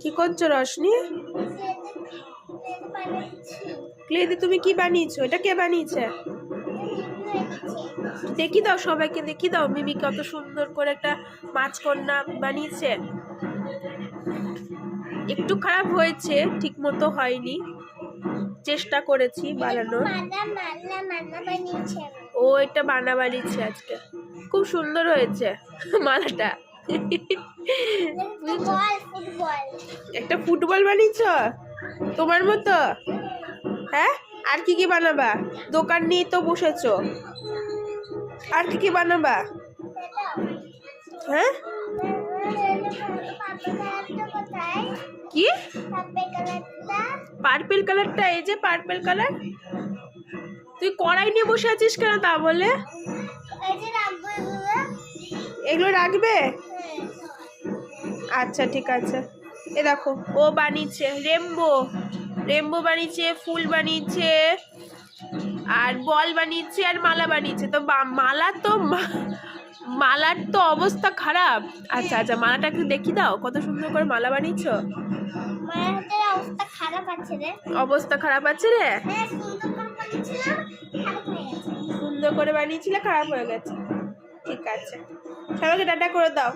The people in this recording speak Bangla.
কি করছ, রশনি? ক্লে দিয়ে তুমি কি বানিয়েছো? এটা কে বানিয়েছে? দেখি দাও সবাইকে, দেখি দাও মিমি কত সুন্দর করে একটা মাছ কন্যা বানিয়েছে। একটু খারাপ হয়েছে ঠিক মতো হয়নি। চেষ্টা করেছি বানানোর। ও, এটা বানা বানিয়েছে আজকে। খুব সুন্দর হয়েছে মালাটা। একটা ফুটবল বানিয়েছ? তোমার মতো? হ্যাঁ? আর কি কি বানাবা? দোকান নিয়ে তো বসেছো। আর কি কি বানাবা? হ্যাঁ? কি? পার্পেল কালারটা এই যে পার্পেল কালার। তুই কড়াই নিয়ে বসে আছিস কেন তা বলে? এগুলো রাখবে। আচ্ছা ঠিক আছে। এ দেখো ও বানিয়েছে রেমবো। রেমবো বানিয়েছে ফুল বানিয়েছে আর বল বানিয়েছে আর মালা বানিয়েছে। তো মালা তো মালার তো অবস্থা খারাপ। আচ্ছা আচ্ছা মালাটা একটু দেখি দাও কত সুন্দর করে মালা বানিয়েছো। অবস্থা খারাপ আছে রে। অবস্থা খারাপ আছে রে? হ্যাঁ সুন্দর করে বানিয়েছিলে খারাপ হয়ে গেছে। ঠিক আছে। সবাইকে টাটা করে দাও?